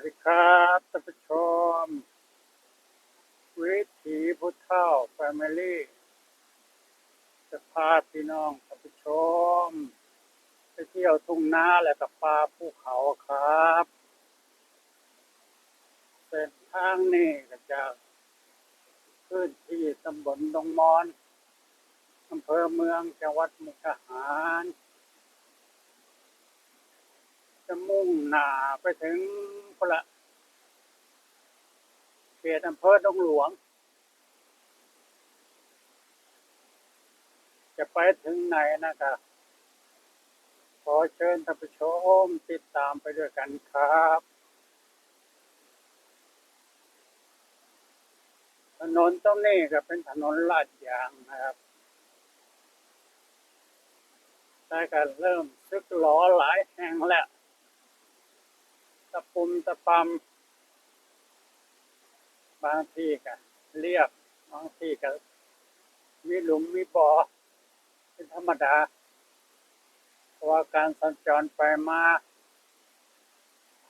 วัสดีครับท่านผู้ชม วิถีผู้เฒ่าแฟมิลี่จะพาพี่น้องท่านผู้ชม ไปเที่ยวทุ่งนาและกับป่าภูเขาครับเส้นทางนี้ก็จากพื้นที่ตำบลดงมอนอำเภอเมืองจังหวัดมุกดาหาร จะมุ่งหน้าไปถึงพละเขตอำเภอดงหลวง จะไปถึงไหนนะครับ ขอเชิญท่านผู้ชมติดตามไปด้วยกันครับถนนตรงนี้ก็เป็นถนนลาดยางนะครับแต่ก็เริ่มซึกหลอหลายแห่งแล้ว ตะปุมตะปำบางที่ก็เรียบบางที่ก็มีหลุมมีบ่อเป็นธรรมดาเพราะว่าการสัญจรไปมา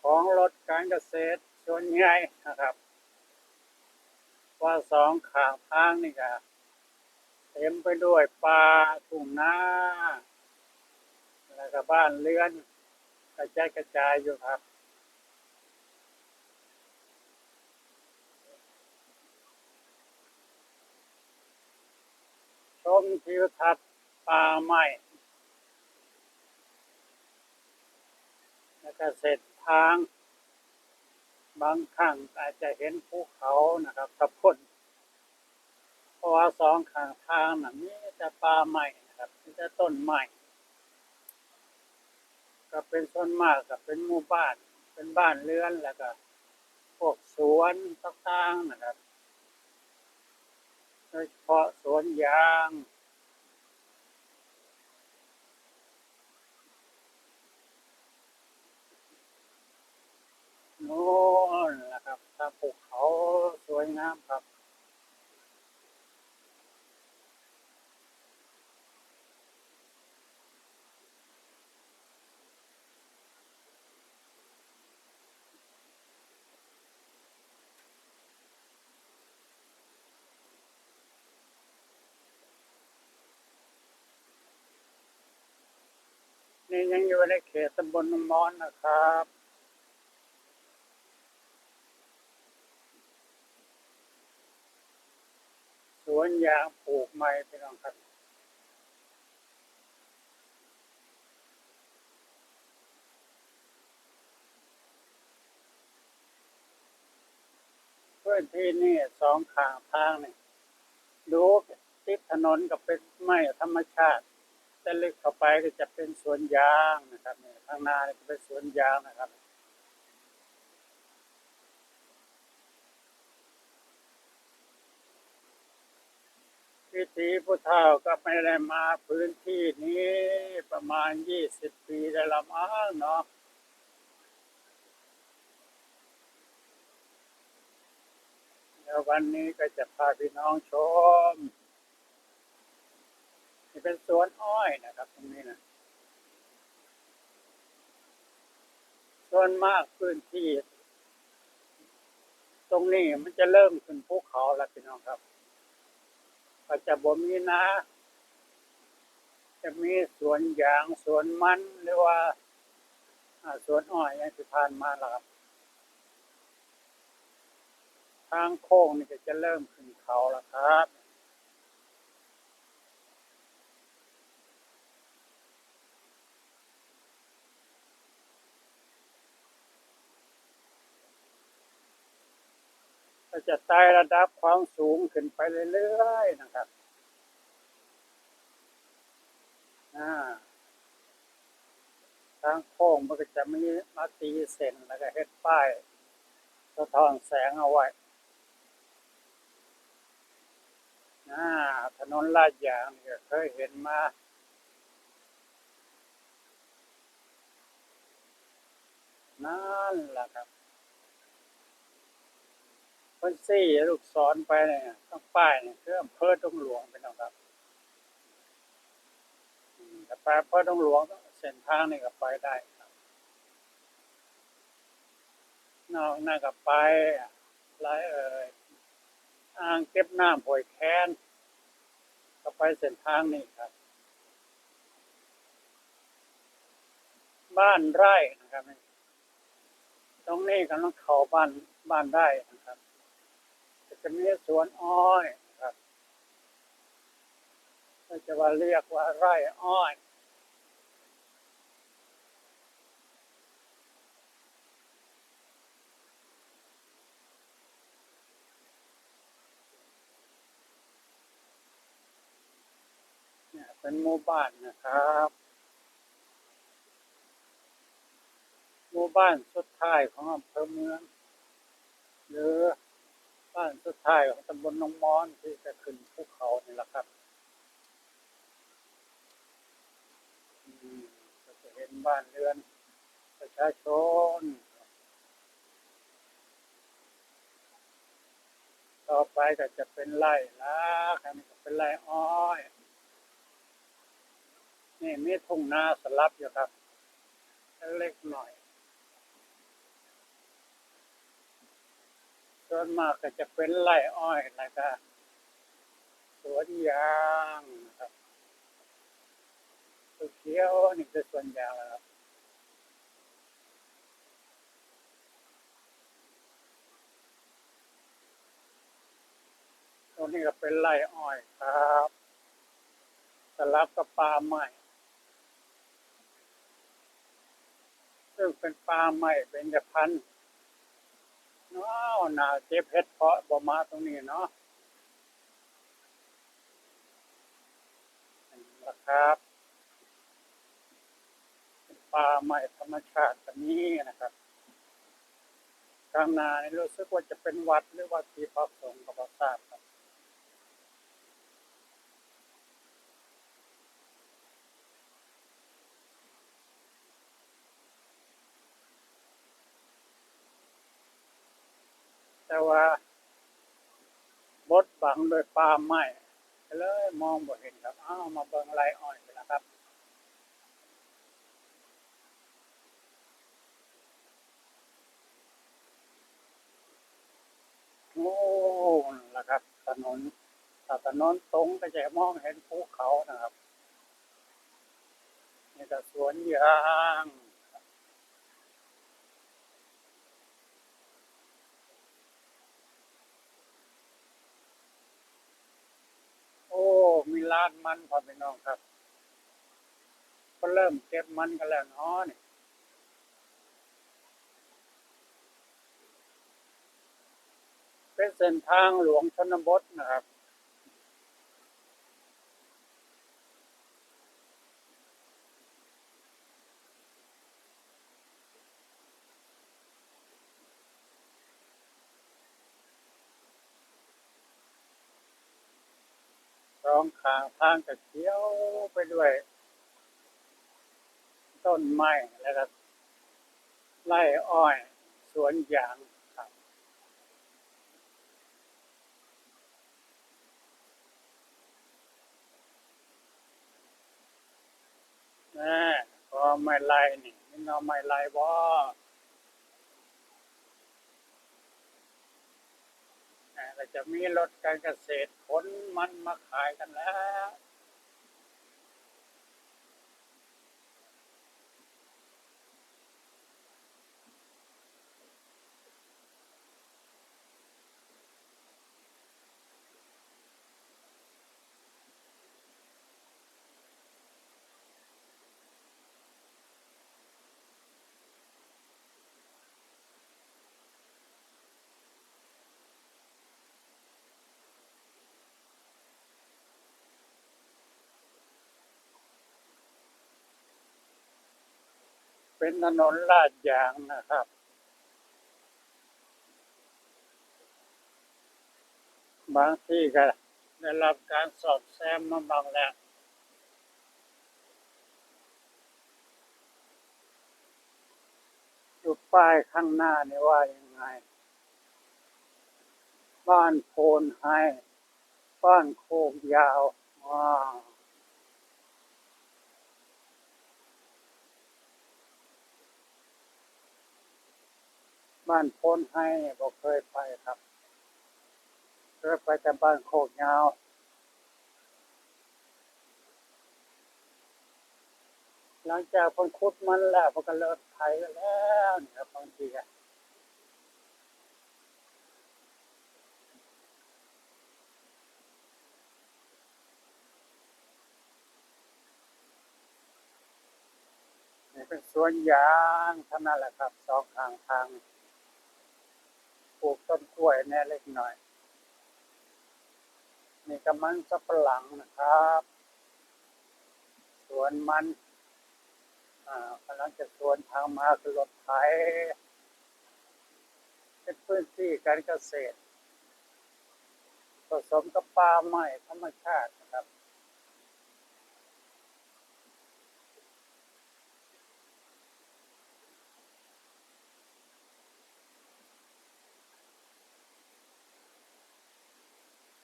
ของรถการเกษตรส่วนใหญ่นะครับ ว่าสองข้างทางนี่ก็เต็มไปด้วยป่าทุ่งนาแล้วก็บ้านเรือนกระจายกระจายอยู่ครับ ชมทิวทัศน์ป่าไม้แล้วก็เสร็จทาง บางครั้งอาจจะเห็นภูเขานะครับทับพนเพราะว่าสองข้างทางน่ะมีแต่ป่าไม้นะครับมีแต่ต้นไม้ก็เป็นส่วนมากก็เป็นหมู่บ้าน เป็นบ้านเรือนแล้วก็พวกสวนต่างๆนะครับ โดยเฉพาะสวนยางโน่นนะครับถ้าภูเขาสวยงามครับ นี่ยังอยู่ในเขตตำบลนุงมอนนะครับสวนยางปลูกไม้พี่น้องครับพื้นที่นี่สองข้างทางนี่ดูติดถนนกับเป็นไม้ธรรมชาติ จะลึกเข้าไปก็จะเป็นสวนยางนะครับเนี่ยข้างหน้านี่ก็เป็นสวนยางนะครับ วิถีผู้เฒ่าก็ไม่ได้มาพื้นที่นี้ประมาณยี่สิบปีได้ละมั้งเนาะแล้ววันนี้ก็จะพาพี่น้องชม นี่เป็นสวนอ้อยนะครับ ตรงนี้นะส่วนมากพื้นที่ ตรงนี้มันจะเริ่มขึ้นภูเขาแล้วพี่น้องครับก็จะบ่มีนาจะมีสวนยางสวนมันหรือว่าสวนอ้อยอย่างที่ผ่านมาแล้วครับทางโค้งนี่ก็จะเริ่มขึ้นเขาแล้วครับ จะไต่ระดับความสูงขึ้นไปเรื่อยๆนะครับทางโค้งมันก็จะมีมาตีเส้นแล้วก็เฮ็ดป้ายสะท้อนแสงเอาไว้ถนนลาดยางก็เคยเห็นมานั่นแหละครับ เพิ่นซี่ลูกศรไปเนี่ยต้องป้ายเนี่ยคืออำเภอดงหลวงเป็นองครับแต่ไปอำเภอดงหลวงเส้นทางนี่ก็ไปได้ครับนอกนั่นก็ไปไรเอ่ยอ่างเก็บน้ำห้วยแคนก็ไปเส้นทางนี้ครับ บ้านไร่นะครับตรงนี้กำลังเข้าบ้านบ้านไร่นะครับ จะมีสวนอ้อยครับก็จะว่าเรียกว่าไร่อ้อยเนี่ยเป็นหมู่บ้านนะครับหมู่บ้านสุดท้ายของอำเภอเมืองหรือ บ้านสุดท้ายของตำบลหนองมอนที่จะขึ้นภูเขานี่แหละครับจะเห็นบ้านเรือน ประชาชน ต่อไปก็จะเป็นไร่ละครับนี่ก็เป็นไร่อ้อย นี่มีทุ่งนาสลับอยู่ครับ เล็กหน่อย ส่วนมากก็จะเป็นไร่อ้อยแล้วก็สวนยางนะครับตัวเขียวนี่คือสวนยางนะครับตรงนี้ก็เป็นไร่อ้อยครับสลับกับปล์มไม้ซึ่งเป็นปล์มไม้เป็นจะพันธุ์ น้าวหนาเจ็บเพชรเพาะบ่มาตรงนี้เนาะนี่ละครับป่าใหม่ธรรมชาติแบบนี้นะครับกลางนานี่รู้สึกว่าจะเป็นวัดหรือวัดที่พักสงฆ์กับพระทราบ แต่ว่าบดบังโดยปาล์มไม้เลยมองบ่เห็นครับ อ้าวมาเบิ่งไรอ้อยไปแล้วครับโอ้นั่นแหละครับถนนถ้าถนนตรงก็จะมองเห็นภูเขานะครับนี่ก็สวนยาง โอ้ ล้านมันพอพี่น้องครับ ก็เริ่มเก็บมันกันแล้วเนาะนี่เป็นเส้นทางหลวงชนบทนะครับ องข้างทางก็เขียวไปด้วย ต้นไม้แล้วก็ไร่อ้อยสวนยางครับแน่ก็ไม่ไล่นี่นี่เราไม่ไล่บ่อ่า ก็จะมีรถการเกษตรขนมันมาขายกันแล้ว เป็นถนนลาดยางนะครับ บางที่ก็ได้รับการสอบแซมมาบางแล้วอยู่ป้ายข้างหน้านี่ว่ายังไง บ้านโพนไฮบ้านโคกยาวว้าว บ้านโพนให้บ่เคยไปครับ เคยไปแต่บ้านโคกยาวหลังจากคนคุดมันแล้วมันเลิกไถกันแล้วนี่ครับบางทีอะนี่เป็นสวนยางเท่านั้นแหละครับสองข้างทาง ปลูกต้นกล้วยแน่เล็กหน่อย นี่กำมันสับปะหลังนะครับ สวนมันอ่ากำลังจะสวนทางมาคือรถไถเป็นพื้นที่การเกษตร ผสมกับป่าไม้ธรรมชาตินะครับ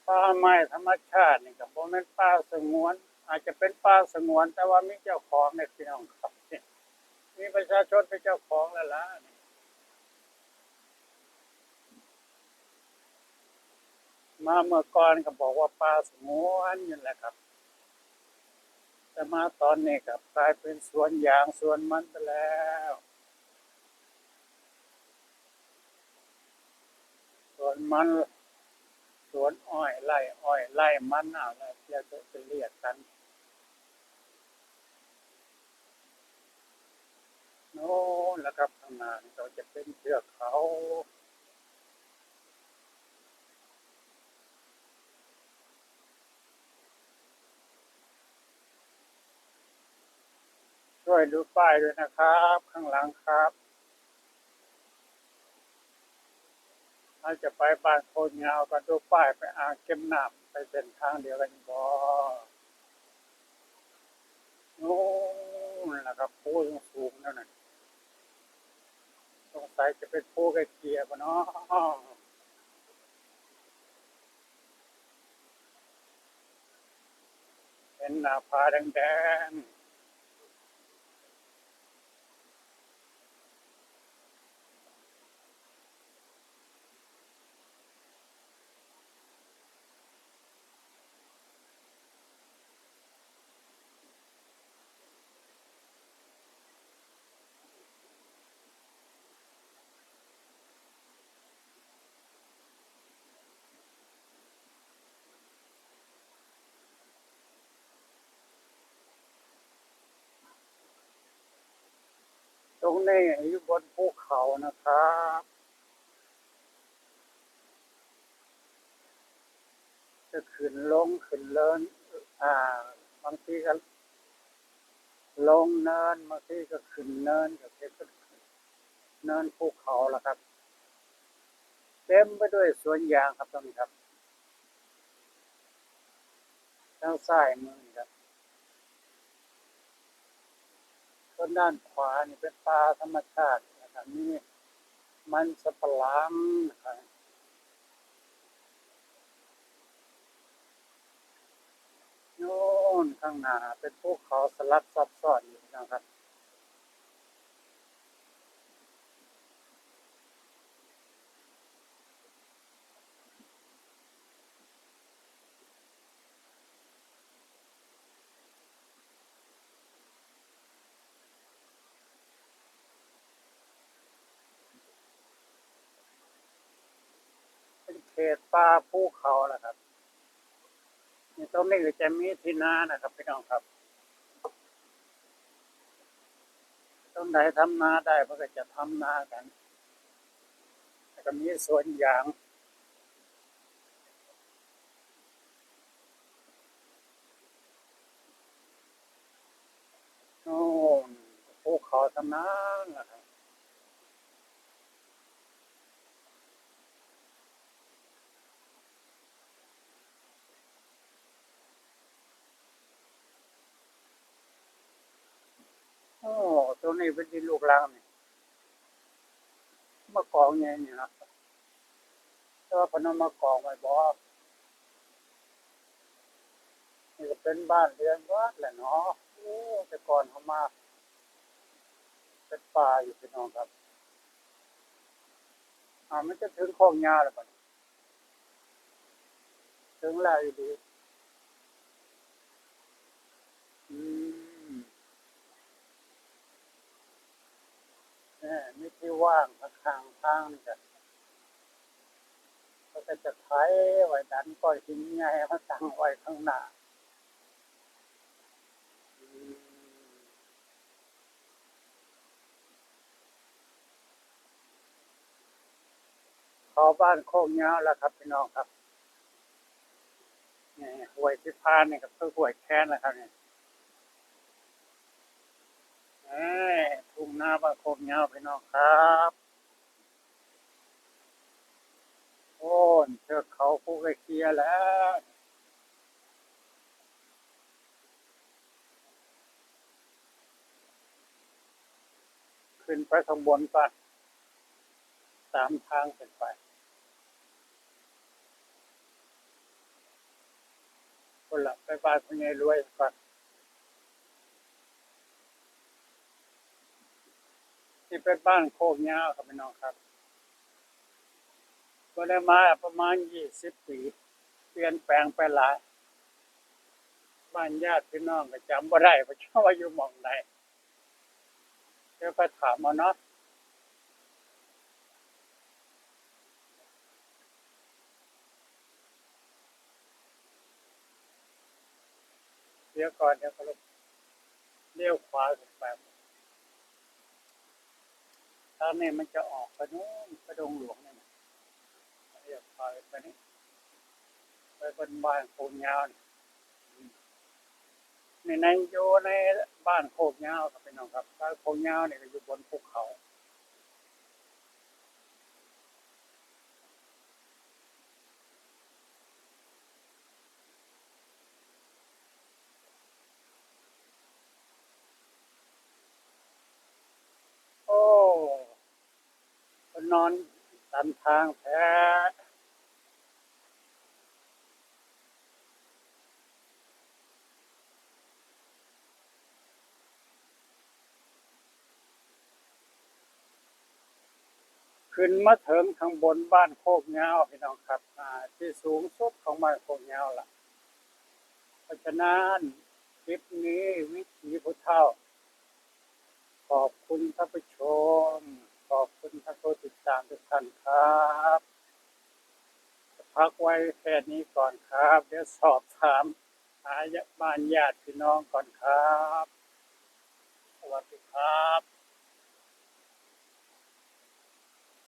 ป่าไม้ธรรมชาตินี่กับผมเป็นป่าสงวน อาจจะเป็นป่าสงวน แต่ว่ามีเจ้าของในพี่น้องครับนี่มีประชาชนเป็นเจ้าของแล้วล่ะมาเมื่อก่อนก็บอกว่าป่าสงวนนี่แหละครับ แต่มาตอนนี้ครับกลายเป็นสวนยางสวนมันไปแล้วสวนมัน วนอ้อยไร่อ้อยไร่มันอะไรเรียจะเรียกกันโน่นแล้วครับข้างหน้านี่ก็จะเป็นเทือกเขาช่วยดูป้ายด้วยนะครับ ข้างหลังครับ ถ้าจะไปบ้านโคนยาวก็ดูป้ายไปอ่างเก็บน้ำไปเส้นทางเดียวกันบ่โน่นนะครับภูสูงนั่นน่ะสงสัยจะเป็นภูไกเกียบเนาะเห็นหน้าผาแดงๆ รงนี้อยู่บนภูเขานะครับจะขึ้นลงขึ้นเลินอ่าบางทีก็ลงเนินบางทีก็ขึ้นเนินก็เป็นเนินภูเขาละครับ เต็มไปด้วยสวนยางครับตรงนี้ครับทางซ้ายมือครับ ส่วนด้านขวานี่เป็นป่าธรรมชาตินะครับนี่มันสับปะหลังนะครับโน่นข้างหน้าเป็นภูเขาสลับซับซ้อนอยู่นะครับ เขตป่าภูเขานะครับนี่ตรงนี้จะมีที่นานะครับพี่น้องครับตรงไหนทำนาได้มันก็จะทำนากันแล้วก็มีสวนยางโน่นภูเขาทำนานะครับ โอ้ตัว นี้เป็นดินลูกรังนี่มากองไงนี่นะแต่ว่าพนเอามากองไว้บ่นี่ก็เป็นบ้านเรือนวัดแหละเนาะโอ้แต่ก่อนเขามาเป็นป่าอยู่พี่น้องครับอ่ามันจะถึงโคงยาแล้วบ่ถึงแล้วอยู่ดีอืม นี่มีที่ว่างข้างทางนี่จ้ะก็จะไถไว้ดันก้อยหินใหญ่มาตั้งไว้ข้างหน้าข้าบ้านโคกเงาแล้วครับพี่น้องครับนี่หวยที่พานนี่ก็คือหวยแค้นนะครับเนี่ย ทุ่งนาบ้านโคกเงาพี่น้องครับโอ้นเทือกเขาภูกระเคียแล้วขึ้นไปข้างบนก่อนตามทางขึ้นไปคนหละไปบ้านคุณยายรวยก่อน ที่ไปบ้านโคกยาวครับพี่น้องครับก็ได้มาประมาณยี่สิบปีเปลี่ยนแปลงไปหลาย บ้านญาติพี่น้องก็จำบ่ได้เพราะชอบว่าอยู่หมองไหนเดี๋ยวไปถามมาเนาะเดี๋ยวก่อนเดี๋ยวก็เลี้ยวขวาขึ้นไป ทางนี้มันจะออกไปนู้นไปดงหลวงนี่นะเรียกไปไปนี่ไปบนบ้านโคกยาวนี่ในในอยู่ในบ้านโคกยาวครับพี่น้องครับบ้านโคกยาวเนี่ยก็อยู่บนภูเขา โอ้ค นอนตันทางแท้ขึ้นมาถึงข้างบนบ้านโคกเงาพี่น้องครับที่สูงสุดของบ้านโคกเงาล่ะ เพราะฉะนั้นคลิปนี้วิถีพุทธเท่า ขอบคุณท่านผู้ชม ขอบคุณท่านผู้ติดตามทุกท่านครับพักไว้แค่นี้ก่อนครับ เดี๋ยวสอบถามหาบ้านญาติพี่น้องก่อนครับ สวัสดีครับ